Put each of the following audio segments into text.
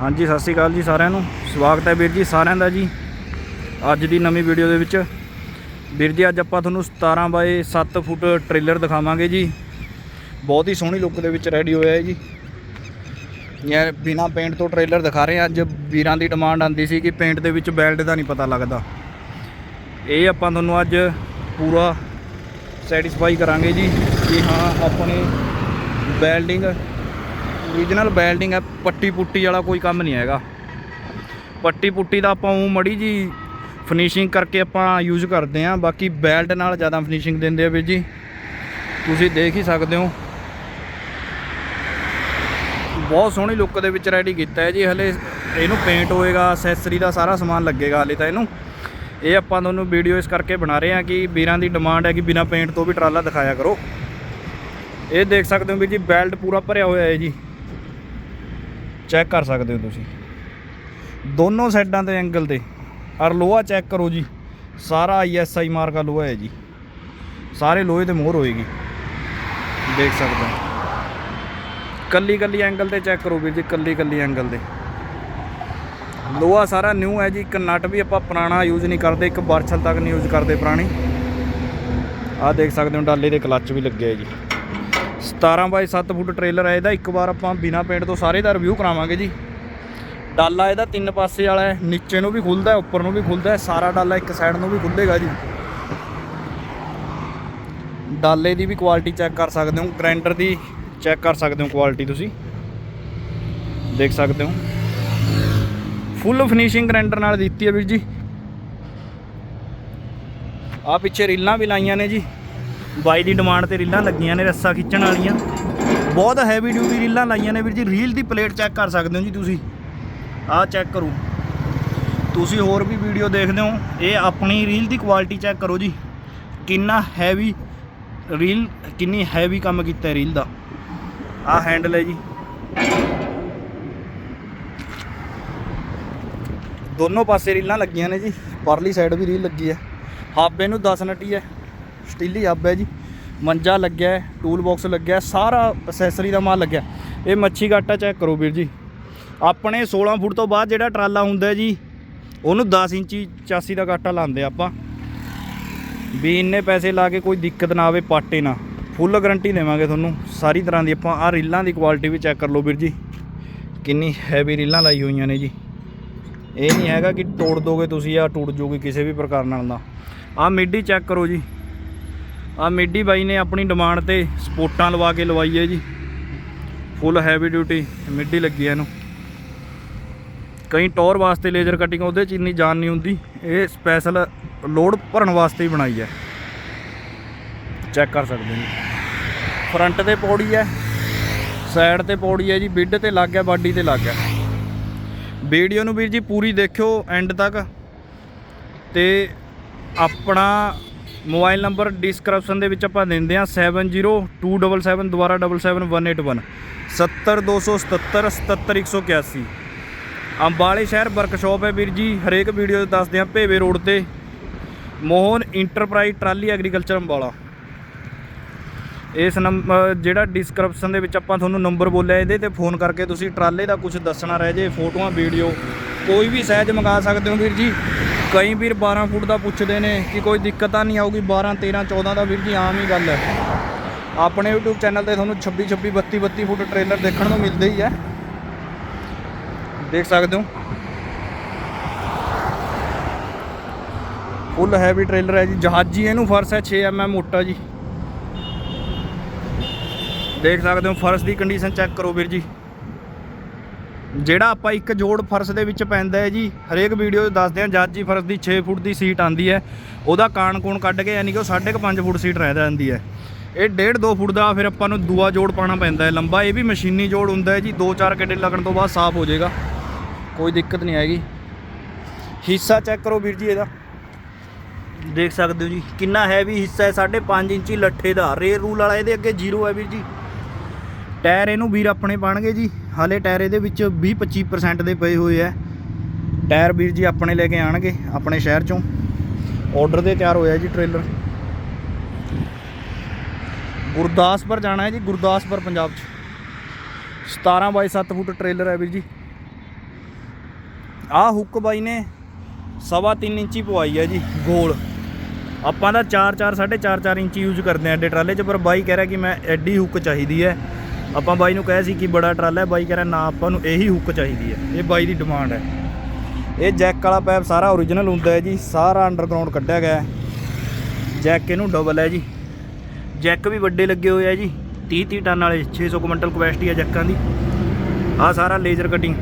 ਹਾਂਜੀ, ਸਤਿ ਸ਼੍ਰੀ ਅਕਾਲ ਜੀ ਸਾਰਿਆਂ ਨੂੰ। ਸਵਾਗਤ ਹੈ ਵੀਰ ਜੀ ਸਾਰਿਆਂ ਦਾ ਜੀ ਅੱਜ ਦੀ ਨਵੀਂ ਵੀਡੀਓ ਦੇ ਵਿੱਚ। ਵੀਰ ਜੀ, ਅੱਜ ਆਪਾਂ ਤੁਹਾਨੂੰ 17 ਬਾਏ 7 ਫੁੱਟ ਟ੍ਰੇਲਰ ਦਿਖਾਵਾਂਗੇ ਜੀ। ਬਹੁਤ ਹੀ ਸੋਹਣੀ ਲੁੱਕ ਦੇ ਵਿੱਚ ਰੈਡੀ ਹੋਇਆ ਹੈ ਜੀ। ਯਾਰ, ਬਿਨਾ ਪੇਂਟ ਤੋਂ ਟ੍ਰੇਲਰ ਦਿਖਾ ਰਹੇ ਹਾਂ। ਅੱਜ ਵੀਰਾਂ ਦੀ ਡਿਮਾਂਡ ਆਂਦੀ ਸੀ ਕਿ ਪੇਂਟ ਦੇ ਵਿੱਚ ਬੈਲਟ ਦਾ ਨਹੀਂ ਪਤਾ ਲੱਗਦਾ। ਇਹ ਆਪਾਂ ਤੁਹਾਨੂੰ ਅੱਜ ਪੂਰਾ ਸੈਟੀਸਫਾਈ ਕਰਾਂਗੇ ਜੀ ਕਿ ਹਾਂ, ਆਪਣੇ ਬੈਲਡਿੰਗ ਓਰੀਜਨਲ ਬੈਲਡਿੰਗ ਹੈ, ਪੱਟੀ ਪੁੱਟੀ ਵਾਲਾ ਕੋਈ ਕੰਮ ਨਹੀਂ ਹੈਗਾ। ਪੱਟੀ ਪੁੱਟੀ ਦਾ ਆਪਾਂ ਉਹ ਮੜੀ ਜੀ ਫਿਨਿਸ਼ਿੰਗ ਕਰਕੇ ਆਪਾਂ ਯੂਜ਼ ਕਰਦੇ ਹਾਂ। ਬਾਕੀ ਬੈਲਟ ਨਾਲ ਜ਼ਿਆਦਾ ਫਿਨਿਸ਼ਿੰਗ ਦਿੰਦੇ ਆ ਵੀਰ ਜੀ। ਤੁਸੀਂ ਦੇਖ ਹੀ ਸਕਦੇ ਹੋ। ਬਹੁਤ ਸੋਹਣੀ ਲੁੱਕ ਦੇ ਵਿੱਚ ਰੈਡੀ ਕੀਤਾ ਹੈ ਜੀ। ਹਲੇ ਇਹਨੂੰ ਪੇਂਟ ਹੋਏਗਾ ਅਸੈਸਰੀ ਦਾ ਸਾਰਾ ਸਮਾਨ ਲੱਗੇਗਾ ਹਲੇ ਤਾਂ ਇਹਨੂੰ। ਇਹ ਆਪਾਂ ਤੁਹਾਨੂੰ ਵੀਡੀਓ ਇਸ ਕਰਕੇ ਬਣਾ ਰਹੇ ਹਾਂ ਕਿ ਵੀਰਾਂ ਦੀ ਡਿਮਾਂਡ ਹੈ ਕਿ ਬਿਨਾ ਪੇਂਟ ਤੋਂ ਵੀ ਟਰਾਲਾ ਦਿਖਾਇਆ ਕਰੋ। ਇਹ ਦੇਖ ਸਕਦੇ ਹੋ ਵੀਰ ਜੀ ਬੈਲਟ ਪੂਰਾ ਭਰਿਆ ਹੋਇਆ ਹੈ ਜੀ। ਚੈੱਕ ਕਰ ਸਕਦੇ ਹੋ ਤੁਸੀਂ। ਦੋਨੋਂ ਸਾਈਡਾਂ ਤੇ ਐਂਗਲ ਤੇ। ਔਰ ਲੋਹਾ ਚੈੱਕ ਕਰੋ ਜੀ। ਸਾਰਾ ਆਈਐਸਆਈ ਮਾਰਕਾ ਲੋਹਾ ਹੈ ਜੀ। ਸਾਰੇ ਲੋਹੇ ਤੇ ਮੋਹਰ ਹੋਏਗੀ। ਦੇਖ ਸਕਦੇ ਹੋ। ਕੱਲੀ ਕੱਲੀ ਐਂਗਲ ਤੇ ਚੈੱਕ ਕਰੋ ਵੀਰ ਜੀ ਕੱਲੀ ਕੱਲੀ ਐਂਗਲ ਤੇ। ਲੋਹਾ ਸਾਰਾ ਨਿਊ ਹੈ ਜੀ। ਇੱਕ ਨਟ ਵੀ ਆਪਾਂ ਪੁਰਾਣਾ ਯੂਜ਼ ਨਹੀਂ ਕਰਦੇ, ਇੱਕ ਬਰਛਲ ਤੱਕ ਨਹੀਂ ਯੂਜ਼ ਕਰਦੇ ਪੁਰਾਣੀ। ਆਹ ਦੇਖ ਸਕਦੇ ਹੋ, ਡਾਲੇ ਦੇ ਕਲੱਚ ਵੀ ਲੱਗਿਆ ਹੈ ਜੀ। 17 ਬਾਈ 7 ਫੁੱਟ ਟ੍ਰੇਲਰ ਹੈ ਇਹਦਾ। ਇੱਕ ਵਾਰ ਆਪਾਂ ਬਿਨਾ ਪੇਂਟ ਤੋਂ ਸਾਰੇ ਦਾ ਰਿਵਿਊ ਕਰਾਵਾਂਗੇ ਜੀ। ਡਾਲਾ ਇਹਦਾ, ਤਿੰਨ ਪਾਸੇ ਵਾਲਾ ਹੈ। ਨੀਚੇ ਨੂੰ ਵੀ ਖੁੱਲਦਾ ਹੈ, ਉੱਪਰ ਨੂੰ ਵੀ ਖੁੱਲਦਾ ਹੈ। ਸਾਰਾ ਡਾਲਾ ਇੱਕ ਸਾਈਡ ਨੂੰ ਵੀ ਖੁੱਲੇਗਾ ਜੀ। ਡਾਲੇ ਦੀ ਵੀ ਕੁਆਲਿਟੀ ਚੈੱਕ ਕਰ ਸਕਦੇ ਹੋ। ਗ੍ਰਾਈਂਡਰ ਦੀ ਚੈੱਕ ਕਰ ਸਕਦੇ ਹੋ ਕੁਆਲਿਟੀ ਤੁਸੀਂ। ਦੇਖ ਸਕਦੇ ਹੋ। ਫੁੱਲ ਫਿਨਿਸ਼ਿੰਗ ਗ੍ਰਾਈਂਡਰ ਨਾਲ ਦਿੱਤੀ ਹੈ ਵੀਰ ਜੀ। ਆ ਪਿੱਛੇ ਰੀਲਾਂ ਵੀ ਲਾਈਆਂ ਨੇ ਜੀ। ਬਾਈ ਦੀ ਡਿਮਾਂਡ ਤੇ ਰੀਲਾਂ ਲੱਗੀਆਂ ਨੇ ਰੱਸਾ ਖਿੱਚਣ ਵਾਲੀਆਂ। ਬਹੁਤ ਹੈਵੀ ਡਿਊਟੀ ਰੀਲਾਂ ਲਾਈਆਂ ਨੇ ਵੀਰ ਜੀ। ਰੀਲ ਦੀ ਪਲੇਟ ਚੈੱਕ ਕਰ ਸਕਦੇ ਹੋ ਜੀ ਤੁਸੀਂ। ਆਹ ਚੈੱਕ ਕਰੋ। ਤੁਸੀਂ ਹੋਰ ਵੀ ਵੀਡੀਓ ਦੇਖਦੇ ਹੋ। ਇਹ ਆਪਣੀ ਰੀਲ ਦੀ ਕੁਆਲਿਟੀ ਚੈੱਕ ਕਰੋ ਜੀ। ਕਿੰਨਾ ਹੈਵੀ ਰੀਲ ਕਿੰਨੀ ਹੈਵੀ ਕੰਮ ਕੀਤਾ ਰੀਲ ਦਾ। ਆਹ ਹੈਂਡਲ ਹੈ ਜੀ। ਦੋਨੋਂ ਪਾਸੇ ਰੀਲਾਂ ਲੱਗੀਆਂ ਨੇ ਜੀ। ਪਰਲੀ ਸਾਈਡ ਵੀ ਰੀਲ ਲੱਗੀ ਹੈ। ਹੱਬ ਨੂੰ 10 ਨਟੀ ਹੈ। ਸਟੀਲੀ ਹੱਬ ਹੈ ਜੀ। ਮੰਜਾ ਲੱਗਿਆ ਟੂਲ ਬਾਕਸ ਲੱਗਿਆ ਸਾਰਾ ਅਸੈਸਰੀ ਦਾ ਮਾਲ ਲੱਗਿਆ ਇਹ ਮੱਛੀ ਗਾਟਾ ਚੈੱਕ ਕਰੋ ਵੀਰ ਜੀ। ਆਪਣੇ 16 ਫੁੱਟ ਤੋਂ ਬਾਅਦ ਜਿਹੜਾ ਟਰਾਲਾ ਹੁੰਦਾ ਜੀ, ਉਹਨੂੰ 10 ਇੰਚੀ ਚਾਸੀ ਦਾ ਗਾਟਾ ਲਾਉਂਦੇ ਆਪਾਂ। ਵੀ ਇੰਨੇ ਪੈਸੇ ਲਾ ਕੇ ਕੋਈ ਦਿੱਕਤ ਨਾ ਆਵੇ, ਪਾਟੇ ਨਾ। ਫੁੱਲ ਗਾਰੰਟੀ ਦੇਵਾਂਗੇ ਤੁਹਾਨੂੰ। ਸਾਰੀ ਤਰ੍ਹਾਂ ਦੀ ਆਪਾਂ ਆਹ ਰੀਲਾਂ ਦੀ ਕੁਆਲਿਟੀ ਵੀ ਚੈੱਕ ਕਰ ਲਓ ਵੀਰ ਜੀ। ਕਿੰਨੀ ਹੈਵੀ ਰੀਲਾਂ ਲਾਈ ਹੋਈਆਂ ਨੇ ਜੀ। ਇਹ ਨਹੀਂ ਹੈਗਾ ਕਿ ਤੋੜ ਦੋਗੇ ਤੁਸੀਂ ਆ ਟੁੱਟ ਜੂਗੀ ਕਿਸੇ ਵੀ ਪ੍ਰਕਾਰ ਨਾਲ ਨਾ ਆਹ ਮਿੱਡੀ ਚੈੱਕ ਕਰੋ ਜੀ। ਆਹ ਮਿੱਡੀ ਬਾਈ ਨੇ ਆਪਣੀ ਡਿਮਾਂਡ ਤੇ ਸਪੋਰਟਾਂ ਲਵਾ ਕੇ ਲਵਾਈ ਹੈ ਜੀ। ਫੁੱਲ ਹੈਵੀ ਡਿਊਟੀ ਮਿੱਡੀ ਲੱਗੀ ਹੈ ਇਹਨੂੰ। ਕਈ ਟੌਰ ਵਾਸਤੇ ਲੇਜ਼ਰ ਕਟਿੰਗ ਉਹਦੇ ਚ ਇੰਨੀ ਜਾਨ ਨਹੀਂ ਹੁੰਦੀ। ਇਹ ਸਪੈਸ਼ਲ ਲੋਡ ਭਰਨ ਵਾਸਤੇ ਹੀ ਬਣਾਈ ਹੈ। ਚੈੱਕ ਕਰ ਸਕਦੇ ਹੋ। ਫਰੰਟ ਤੇ ਪੌੜੀ ਹੈ ਸਾਈਡ ਤੇ ਪੌੜੀ ਹੈ ਜੀ ਬਿੱਡ ਤੇ ਲੱਗ ਹੈ ਬਾਡੀ ਤੇ ਲੱਗ ਹੈ ਵੀਡੀਓ ਨੂੰ ਵੀਰ ਜੀ ਪੂਰੀ ਦੇਖਿਓ ਐਂਡ ਤੱਕ। ਤੇ ਆਪਣਾ ਮੋਬਾਈਲ ਨੰਬਰ ਡਿਸਕ੍ਰਿਪਸ਼ਨ ਦੇ ਵਿੱਚ ਆਪਾਂ ਦਿੰਦੇ ਆ 702777 ਦੁਬਾਰਾ 77181 70277 77181 ਅੰਬਾਲੇ ਸ਼ਹਿਰ ਵਰਕਸ਼ਾਪ ਹੈ ਵੀਰ ਜੀ, ਹਰੇਕ ਵੀਡੀਓ 'ਚ ਦੱਸਦੇ ਆ ਭੇਵੇ ਰੋਡ ਤੇ। Mohan enterprises trolley agriculture Ambala. ਇਸ ਨੰਬਰ ਜਿਹੜਾ ਡਿਸਕ੍ਰਿਪਸ਼ਨ ਦੇ ਵਿੱਚ ਆਪਾਂ ਤੁਹਾਨੂੰ ਨੰਬਰ ਬੋਲਿਆ, ਇਹਦੇ ਤੇ ਫੋਨ ਕਰਕੇ ਤੁਸੀਂ ਟਰਾਲੇ ਦਾ ਕੁਝ ਦੱਸਣਾ ਰਹਿ ਜੇ, ਫੋਟੋਆਂ ਵੀਡੀਓ ਕੋਈ ਵੀ ਸਹਿਜ ਮੰਗਾ ਸਕਦੇ ਹੋ ਵੀਰ ਜੀ। ਕਈ ਵੀਰ 12 ਫੁੱਟ ਦਾ ਪੁੱਛਦੇ ਨੇ ਕਿ ਕੋਈ ਦਿੱਕਤ ਤਾਂ ਨਹੀਂ ਆਊਗੀ? 12 13 14 ਦਾ ਵੀਰ ਜੀ, ਆਮ ਹੀ ਗੱਲ ਹੈ। ਆਪਣੇ YouTube ਚੈਨਲ ਤੇ ਤੁਹਾਨੂੰ 26 26 32 32 ਫੁੱਟ ਟ੍ਰੇਲਰ ਦੇਖਣ ਨੂੰ ਮਿਲਦੇ ਹੀ ਹੈ। ਦੇਖ ਸਕਦੇ ਹੋ। ਫੁੱਲ ਹੈਵੀ ਟ੍ਰੇਲਰ ਹੈ ਜੀ। ਜਹਾਜੀ ਇਹਨੂੰ ਫਰਸ਼ ਹੈ 6 mm ਮੋਟਾ ਜੀ। ਦੇਖ ਸਕਦੇ ਹੋ, ਫਰਸ਼ ਦੀ ਕੰਡੀਸ਼ਨ ਚੈੱਕ ਕਰੋ ਵੀਰ ਜੀ। ਜਿਹੜਾ ਆਪਾਂ ਇੱਕ ਜੋੜ ਫਰਸ਼ ਦੇ ਵਿੱਚ ਪੈਂਦਾ ਹੈ ਜੀ, ਹਰੇਕ ਵੀਡੀਓ 'ਚ ਦੱਸਦੇ ਹਾਂ ਜੀ ਫਰਸ਼ ਦੀ 6 ਫੁੱਟ ਦੀ ਸੀਟ ਆਂਦੀ ਹੈ, ਉਹਦਾ ਕਾਣ ਕੋਣ ਕੱਢ ਕੇ ਯਾਨੀ ਕਿ ਉਹ 5.5 ਫੁੱਟ ਸੀਟ ਰਹਿ ਜਾਂਦੀ ਹੈ। ਇਹ 1.5 2 ਫੁੱਟ ਦਾ ਫਿਰ ਆਪਾਂ ਨੂੰ ਦੂਆ ਜੋੜ ਪਾਣਾ ਪੈਂਦਾ ਹੈ। ਲੰਬਾ ਇਹ ਵੀ ਮਸ਼ੀਨੀ ਜੋੜ ਹੁੰਦਾ ਹੈ ਜੀ 2-4 ਕਿੱਡੇ ਲੱਗਣ ਤੋਂ ਬਾਅਦ ਸਾਫ਼ ਹੋ ਜਾਏਗਾ। ਕੋਈ ਦਿੱਕਤ ਨਹੀਂ ਆਏਗੀ। ਹਿੱਸਾ ਚੈੱਕ ਕਰੋ ਵੀਰ ਜੀ ਇਹਦਾ। ਦੇਖ ਸਕਦੇ ਹੋ ਜੀ, ਕਿੰਨਾ ਹੈਵੀ ਹਿੱਸਾ ਹੈ 5.5 ਇੰਚੀ ਲੱਠੇ ਦਾ। ਰੇ ਰੂਲ ਵਾਲਾ ਇਹਦੇ ਅੱਗੇ ਜ਼ੀਰੋ ਹੈ ਵੀਰ ਜੀ। ਟਾਇਰ ਇਹਨੂੰ ਵੀਰ ਆਪਣੇ ਪਾਣਗੇ ਜੀ। ਹਾਲੇ ਟਾਇਰ ਇਹਦੇ ਵਿੱਚ 20-25% ਦੇ ਪਏ ਹੋਏ ਆ। ਟਾਇਰ ਵੀਰ ਜੀ ਆਪਣੇ ਲੈ ਕੇ ਆਣਗੇ, ਆਪਣੇ ਸ਼ਹਿਰ ਚੋਂ। ਆਰਡਰ ਦੇ ਤਿਆਰ ਹੋਇਆ ਜੀ ਟ੍ਰੇਲਰ ਗੁਰਦਾਸਪੁਰ ਜਾਣਾ ਹੈ ਜੀ, ਗੁਰਦਾਸਪੁਰ, ਪੰਜਾਬ 'ਚ। 17 ਬਾਈ 7 ਫੁੱਟ ਟ੍ਰੇਲਰ ਹੈ ਵੀਰ ਜੀ। ਆਹ ਹੁੱਕ ਬਾਈ ਨੇ ਸਵਾ ਤਿੰਨ ਇੰਚੀ ਪਵਾਈ ਹੈ ਜੀ, ਗੋਲ। ਆਪਾਂ ਦਾ 4 4 4.5 4 ਇੰਚੀ ਯੂਜ਼ ਕਰਦੇ ਆ ਐਡੇ ਟਰਾਲੇ 'ਚ, ਪਰ ਬਾਈ ਕਹਿ ਰਿਹਾ ਕਿ ਮੈਂ ਐਡੀ ਹੁੱਕ ਚਾਹੀਦੀ ਹੈ। ਆਪਾਂ ਬਾਈ ਨੂੰ ਕਹਿਆ ਸੀ ਕਿ ਬੜਾ ਟਰਾਲਾ ਹੈ, ਬਾਈ ਕਹਿ ਰਿਹਾ ਨਾ, ਆਪਾਂ ਨੂੰ ਇਹੀ ਹੁੱਕ ਚਾਹੀਦੀ ਹੈ। ਇਹ ਬਾਈ ਦੀ ਡਿਮਾਂਡ ਹੈ। ਇਹ ਜੈਕ ਵਾਲਾ ਪੈਪ ਸਾਰਾ ਓਰੀਜਨਲ ਹੁੰਦਾ ਹੈ ਜੀ, ਸਾਰਾ ਅੰਡਰਗਰਾਉਂਡ ਕੱਢਿਆ ਗਿਆ ਜੈਕ ਇਹਨੂੰ ਡਬਲ ਹੈ ਜੀ। ਜੈਕ ਵੀ ਵੱਡੇ ਲੱਗੇ ਹੋਏ ਆ ਜੀ 30 30 ਟਨ ਵਾਲੇ 600 ਕੁਇੰਟਲ ਕਪੈਸਿਟੀ ਹੈ ਜੈਕਾਂ ਦੀ। ਆ ਸਾਰਾ ਲੇਜ਼ਰ ਕਟਿੰਗ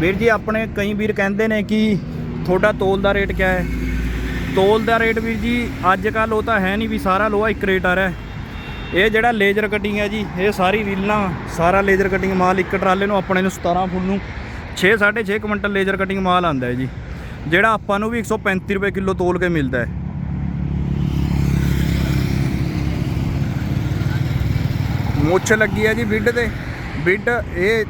ਵੀਰ ਜੀ, ਆਪਣੇ ਕਈ ਵੀਰ ਕਹਿੰਦੇ ਨੇ ਕਿ ਤੁਹਾਡਾ ਤੋਲ ਦਾ ਰੇਟ ਕਿਆ ਹੈ? ਤੋਲ ਦਾ ਰੇਟ ਵੀਰ ਜੀ ਅੱਜ ਕੱਲ ਉਹ ਤਾਂ ਹੈ ਨਹੀਂ ਵੀ ਸਾਰਾ ਲੋਹਾ ਇੱਕ ਰੇਟ ਆ ਰਿਹਾ ਇਹ ਜਿਹੜਾ ਲੇਜ਼ਰ ਕਟਿੰਗ ਹੈ ਜੀ ਇਹ ਸਾਰੀ ਰੀਲਾਂ ਸਾਰਾ ਲੇਜ਼ਰ ਕਟਿੰਗ ਮਾਲ ਇੱਕ ਟਰਾਲੇ ਨੂੰ ਆਪਣੇ ਨੂੰ 17 ਫੁੱਟ ਨੂੰ 6 6.5 ਕੁਇੰਟਲ ਲੇਜ਼ਰ ਕਟਿੰਗ ਮਾਲ ਆਂਦਾ ਹੈ ਜੀ। ਜਿਹੜਾ ਆਪਾਂ ਨੂੰ ਵੀ 135 ਰੁਪਏ ਕਿਲੋ ਤੋਲ ਕੇ ਮਿਲਦਾ ਹੈ। ਮੁੱਛ ਲੱਗੀ ਹੈ ਜੀ ਬਿੱਡ ਤੇ। ਬਿੱਡ ਇਹ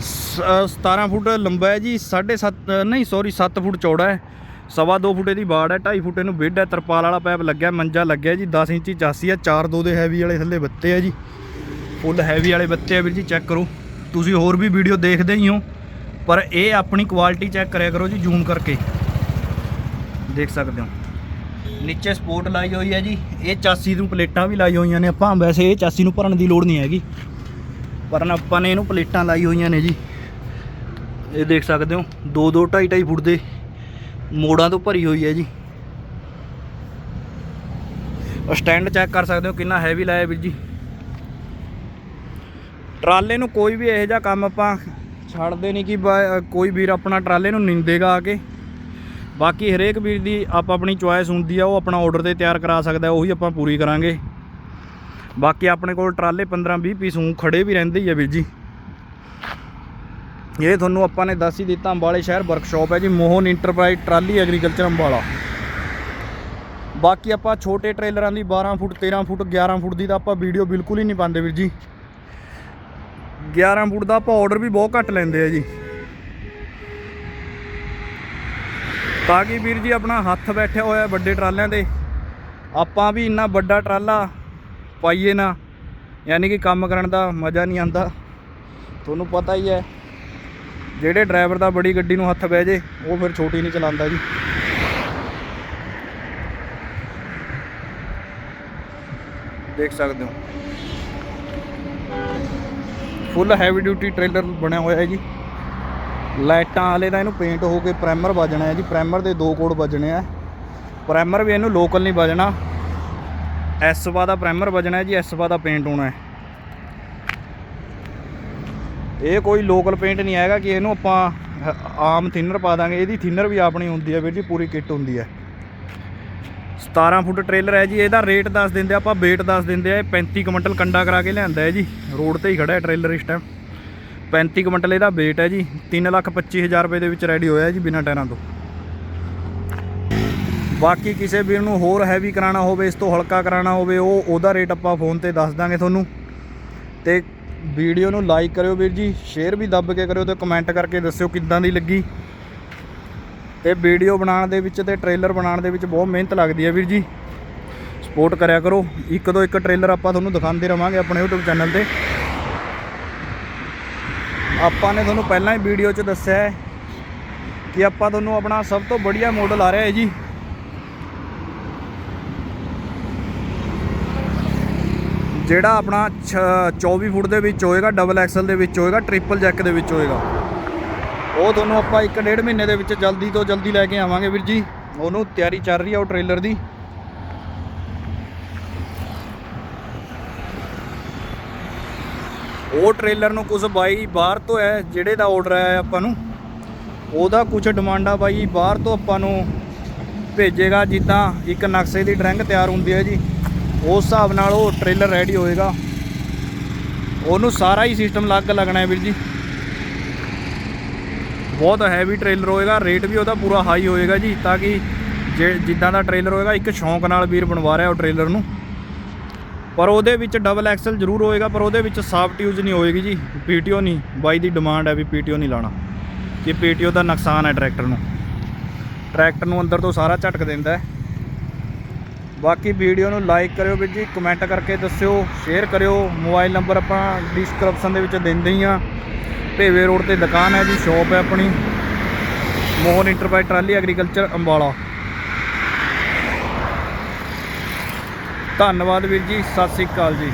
ਸ- ਅ, 17 ਫੁੱਟ ਲੰਬਾ ਹੈ ਜੀ 7.5 ਨਹੀਂ ਸੌਰੀ 7 ਫੁੱਟ ਚੌੜਾ ਹੈ। ਸਵਾ 2 ਫੁੱਟ ਇਹਦੀ ਬਾੜ ਹੈ 2.5 ਫੁੱਟ ਇਹਨੂੰ ਬਿੱਡ ਹੈ, ਤਰਪਾਲ ਵਾਲਾ ਪੈਪ ਲੱਗਿਆ, ਮੰਜਾ ਲੱਗਿਆ ਜੀ 10 ਇੰਚੀ ਚਾਸੀ ਹੈ 4 2 ਦੇ ਹੈਵੀ ਵਾਲੇ ਥੱਲੇ ਬੱਤੇ ਆ ਜੀ। ਫੁੱਲ ਹੈਵੀ ਵਾਲੇ ਬੱਤੇ ਆ ਵੀਰ ਜੀ ਚੈੱਕ ਕਰੋ। ਤੁਸੀਂ ਹੋਰ ਵੀ ਵੀਡੀਓ ਦੇਖਦੇ ਹੀ ਹੋ, ਪਰ ਇਹ ਆਪਣੀ ਕੁਆਲਿਟੀ ਚੈੱਕ ਕਰਿਆ ਕਰੋ ਜੀ ਜ਼ੂਮ ਕਰਕੇ। ਦੇਖ ਸਕਦੇ ਹੋ। ਨੀਚੇ ਸਪੋਰਟ ਲਾਈ ਹੋਈ ਹੈ ਜੀ, ਇਹ ਚਾਸੀ ਨੂੰ ਪਲੇਟਾਂ ਵੀ ਲਾਈ ਹੋਈਆਂ ਨੇ ਆਪਾਂ। ਵੈਸੇ ਇਹ ਚਾਸੀ ਨੂੰ ਭਰਨ ਦੀ ਲੋੜ ਨਹੀਂ ਹੈਗੀ, ਪਰ ਆਪਾਂ ਨੇ ਇਹਨੂੰ ਪਲੇਟਾਂ ਲਾਈ ਹੋਈਆਂ ਨੇ ਜੀ। ਇਹ ਦੇਖ ਸਕਦੇ ਹੋ 2 2 2.5 2.5 ਫੁੱਟ ਦੇ ਮੋੜਾਂ ਤੋਂ ਭਰੀ ਹੋਈ ਹੈ ਜੀ। ਸਟੈਂਡ ਚੈੱਕ ਕਰ ਸਕਦੇ ਹੋ ਕਿੰਨਾ ਹੈਵੀ ਲਾਇਆ ਵੀਰ ਜੀ। ਟਰਾਲੇ ਨੂੰ ਕੋਈ ਵੀ ਇਹੋ ਜਿਹਾ ਕੰਮ ਆਪਾਂ ਛੱਡਦੇ ਨਹੀਂ ਕਿ ਬਾ- ਕੋਈ ਵੀਰ ਆਪਣਾ ਟਰਾਲੇ ਨੂੰ ਨਿੰਦੇਗਾ ਆ ਕੇ। ਬਾਕੀ ਹਰੇਕ ਵੀਰ ਦੀ ਆਪ ਆਪਣੀ ਚੁਆਇਸ ਹੁੰਦੀ ਆ, ਉਹ ਆਪਣਾ ਆਰਡਰ ਤੇ ਤਿਆਰ ਕਰਾ ਸਕਦਾ, ਉਹੀ ਆਪਾਂ ਪੂਰੀ ਕਰਾਂਗੇ। ਬਾਕੀ ਆਪਣੇ ਕੋਲ ਟਰਾਲੇ 15 20 ਪੀਸ ਹੂੰ ਖੜੇ ਵੀ ਰਹਿੰਦੇ ਹੀ ਆ ਵੀਰ ਜੀ। ਇਹ ਤੁਹਾਨੂੰ ਆਪਾਂ ਨੇ ਦੱਸ ਹੀ ਦਿੱਤਾ, ਅੰਬਾਲੇ ਸ਼ਹਿਰ ਵਰਕਸ਼ਾਪ ਹੈ ਜੀ, Mohan enterprises trolley agriculture Ambala. ਬਾਕੀ ਆਪਾਂ ਛੋਟੇ ਟ੍ਰੇਲਰਾਂ ਦੀ 12 ਫੁੱਟ 13 ਫੁੱਟ 11 ਫੁੱਟ ਦੀ ਤਾਂ ਆਪਾਂ ਵੀਡੀਓ ਬਿਲਕੁਲ ਹੀ ਨਹੀਂ ਪਾਉਂਦੇ ਵੀਰ ਜੀ। 11 ਫੁੱਟ ਦਾ ਆਪਾਂ ਆਰਡਰ ਵੀ ਬਹੁਤ ਘੱਟ ਲੈਂਦੇ ਆ ਜੀ। ਤਾਂ ਕਿ ਵੀਰ ਜੀ ਆਪਣਾ ਹੱਥ ਬੈਠਿਆ ਹੋਇਆ ਵੱਡੇ ਟਰਾਲਿਆਂ ਤੇ, ਆਪਾਂ ਵੀ ਇੰਨਾ ਵੱਡਾ ਟਰਾਲਾ ਪਾਈਏ ਨਾ, ਯਾਨੀ ਕਿ ਕੰਮ ਕਰਨ ਦਾ ਮਜ਼ਾ ਨਹੀਂ ਆਂਦਾ ਤੁਹਾਨੂੰ ਪਤਾ ਹੀ ਹੈ ਜਿਹੜੇ ਡਰਾਈਵਰ ਦਾ ਬੜੀ ਗੱਡੀ ਨੂੰ ਹੱਥ ਬਹਿ ਜੇ, ਉਹ ਫਿਰ ਛੋਟੀ ਨਹੀਂ ਚਲਾਉਂਦਾ ਜੀ। ਦੇਖ ਸਕਦੇ ਹੋ। ਫੁੱਲ ਹੈਵੀ ਡਿਊਟੀ ਟ੍ਰੇਲਰ ਬਣਿਆ ਹੋਇਆ ਹੈ ਜੀ। ਲਾਈਟਾਂ ਵਾਲੇ ਦਾ ਇਹਨੂੰ ਪੇਂਟ ਹੋ ਕੇ ਪ੍ਰਾਈਮਰ ਵੱਜਣਾ ਹੈ ਜੀ। ਪ੍ਰਾਈਮਰ ਦੇ ਦੋ ਕੋਡ ਵੱਜਣੇ ਆ। ਪ੍ਰਾਈਮਰ ਵੀ ਇਹਨੂੰ ਲੋਕਲ ਨਹੀਂ ਵੱਜਣਾ। ਐਸਵਾ ਦਾ ਪ੍ਰਾਈਮਰ ਵੱਜਣਾ ਹੈ ਜੀ। ਐਸਵਾ ਦਾ ਪੇਂਟ ਹੋਣਾ ਹੈ। ਇਹ ਕੋਈ ਲੋਕਲ ਪੇਂਟ ਨਹੀਂ ਹੈਗਾ ਕਿ ਇਹਨੂੰ ਆਪਾਂ ਆਮ ਥਿਨਰ ਪਾ ਦਾਂਗੇ। ਇਹਦੀ ਥਿਨਰ ਵੀ ਆਪਣੀ ਹੁੰਦੀ ਹੈ ਵੀਰ ਜੀ, ਪੂਰੀ ਕਿੱਟ ਹੁੰਦੀ ਹੈ। 17 ਫੁੱਟ ਟ੍ਰੇਲਰ ਹੈ ਜੀ, ਇਹਦਾ ਰੇਟ ਦੱਸ ਦਿੰਦੇ ਆਪਾਂ weight ਦੱਸ ਦਿੰਦੇ ਆ, ਇਹ 35 ਕੁਇੰਟਲ ਕੰਡਾ ਕਰਾ ਕੇ ਲਿਆਂਦਾ ਹੈ ਜੀ ਰੋਡ ਤੇ ਹੀ ਖੜਾ ਹੈ ਟ੍ਰੇਲਰ ਇਸ ਟਾਈਮ 35 ਕੁਇੰਟਲ ਇਹਦਾ weight ਹੈ ਜੀ 325000 ਰੁਪਏ ਦੇ ਵਿੱਚ ਰੈਡੀ ਹੋਇਆ ਜੀ ਬਿਨਾਂ ਟਾਇਰਾਂ ਤੋਂ। ਬਾਕੀ ਕਿਸੇ ਵੀਰ ਨੂੰ ਹੋਰ ਹੈਵੀ ਕਰਾਉਣਾ ਹੋਵੇ, ਇਸ ਤੋਂ ਹਲਕਾ ਕਰਾਉਣਾ ਹੋਵੇ, ਉਹ ਉਹਦਾ ਰੇਟ ਆਪਾਂ ਫੋਨ ਤੇ ਦੱਸ ਦਾਂਗੇ ਤੁਹਾਨੂੰ। ਤੇ ਵੀਡੀਓ ਨੂੰ ਲਾਈਕ ਕਰਿਓ ਵੀਰ ਜੀ, ਸ਼ੇਅਰ ਵੀ ਦੱਬ ਕੇ ਕਰਿਓ ਤੇ ਕਮੈਂਟ ਕਰਕੇ ਦੱਸਿਓ ਕਿੱਦਾਂ ਦੀ ਲੱਗੀ। ਤੇ ਵੀਡੀਓ ਬਣਾਉਣ ਦੇ ਵਿੱਚ ਤੇ ਟ੍ਰੇਲਰ ਬਣਾਉਣ ਦੇ ਵਿੱਚ ਬਹੁਤ ਮਿਹਨਤ ਲੱਗਦੀ ਹੈ ਵੀਰ ਜੀ। ਸਪੋਰਟ ਕਰਿਆ ਕਰੋ, ਇੱਕ ਤੋਂ ਇੱਕ ਟ੍ਰੇਲਰ ਆਪਾਂ ਤੁਹਾਨੂੰ ਦਿਖਾਉਂਦੇ ਰਵਾਂਗੇ ਆਪਣੇ YouTube ਚੈਨਲ ਤੇ। ਆਪਾਂ ਨੇ ਤੁਹਾਨੂੰ ਪਹਿਲਾਂ ਹੀ ਵੀਡੀਓ 'ਚ ਦੱਸਿਆ ਹੈ ਕਿ ਆਪਾਂ ਤੁਹਾਨੂੰ ਆਪਣਾ ਸਭ ਤੋਂ ਵਧੀਆ ਮਾਡਲ ਆ ਰਿਹਾ ਹੈ ਜੀ। ਜਿਹੜਾ ਆਪਣਾ ਛ- 24 ਫੁੱਟ ਦੇ ਵਿੱਚ ਹੋਏਗਾ ਡਬਲ ਐਕਸਲ ਦੇ ਵਿੱਚ ਹੋਏਗਾ ਟ੍ਰਿਪਲ ਜੈਕ ਦੇ ਵਿੱਚ ਹੋਏਗਾ। ਉਹ ਤੁਹਾਨੂੰ ਆਪਾਂ ਇੱਕ ਡੇਢ ਮਹੀਨੇ ਦੇ ਵਿੱਚ ਜਲਦੀ ਤੋਂ ਜਲਦੀ ਲੈ ਕੇ ਆਵਾਂਗੇ ਵੀਰ ਜੀ। ਉਹਨੂੰ ਤਿਆਰੀ ਚੱਲ ਰਹੀ ਆ ਉਹ ਟ੍ਰੇਲਰ ਦੀ। ਉਹ ਟ੍ਰੇਲਰ ਨੂੰ ਕੁਝ ਬਾਈ ਬਾਹਰ ਤੋਂ ਹੈ, ਜਿਹੜੇ ਦਾ ਆਰਡਰ ਆਇਆ ਆਪਾਂ ਨੂੰ। ਉਹਦਾ ਕੁਝ ਡਿਮਾਂਡਾਂ ਬਾਈ, ਬਾਹਰ ਤੋਂ ਆਪਾਂ ਨੂੰ ਭੇਜੇਗਾ ਜਿੱਦਾਂ ਇੱਕ ਨਕਸ਼ੇ ਦੀ ਡਰਾਇੰਗ ਤਿਆਰ ਹੁੰਦੀ ਹੈ ਜੀ। ਉਸ ਹਿਸਾਬ ਨਾਲ ਉਹ ਟ੍ਰੇਲਰ ਰੈਡੀ ਹੋਏਗਾ। ਉਹਨੂੰ ਸਾਰਾ ਹੀ ਸਿਸਟਮ ਲੱਗ ਲੱਗਣਾ ਵੀਰ ਜੀ। ਬਹੁਤ ਹੈਵੀ ਟ੍ਰੇਲਰ ਹੋਏਗਾ ਰੇਟ ਵੀ ਉਹਦਾ ਪੂਰਾ ਹਾਈ ਹੋਏਗਾ ਜੀ, ਤਾਂ ਕਿ ਜੇ ਜਿੱਦਾਂ ਦਾ ਟ੍ਰੇਲਰ ਹੋਏਗਾ, ਇੱਕ ਸ਼ੌਂਕ ਨਾਲ ਵੀਰ ਬਣਵਾ ਰਿਹਾ ਉਹ ਟ੍ਰੇਲਰ ਨੂੰ। ਪਰ ਉਹਦੇ ਵਿੱਚ ਡਬਲ ਐਕਸਲ ਜ਼ਰੂਰ ਹੋਏਗਾ, ਪਰ ਉਹਦੇ ਵਿੱਚ ਸਾਫਟ ਯੂਜ਼ ਨਹੀਂ ਹੋਏਗੀ ਜੀ। ਪੀਟੀਓ ਨਹੀਂ, ਬਾਈ ਦੀ ਡਿਮਾਂਡ ਹੈ ਵੀ ਪੀਟੀਓ ਨਹੀਂ ਲਾਣਾ। ਕਿ ਪੀਟੀਓ ਦਾ ਨੁਕਸਾਨ ਹੈ ਟਰੈਕਟਰ ਨੂੰ। ਟਰੈਕਟਰ ਨੂੰ ਅੰਦਰ ਤੋਂ ਸਾਰਾ ਝਟਕ ਦਿੰਦਾ ਹੈ। ਬਾਕੀ ਵੀਡੀਓ ਨੂੰ ਲਾਈਕ ਕਰਿਓ ਵੀਰ ਜੀ ਕਮੈਂਟ ਕਰਕੇ ਦੱਸਿਓ ਸ਼ੇਅਰ ਕਰਿਓ। ਮੋਬਾਈਲ ਨੰਬਰ ਆਪਾਂ ਡਿਸਕ੍ਰਿਪਸ਼ਨ ਦੇ ਵਿੱਚ ਦਿੰਦੇ ਹੀ ਆ। ਭੇਵੇ ਰੋਡ ਤੇ ਦੁਕਾਨ ਹੈ ਜੀ ਸ਼ਾਪ ਹੈ ਆਪਣੀ। Mohan enterprises trolley agriculture Ambala. ਧੰਨਵਾਦ ਵੀਰ ਜੀ, ਸਤਿ ਸ੍ਰੀ ਅਕਾਲ ਜੀ।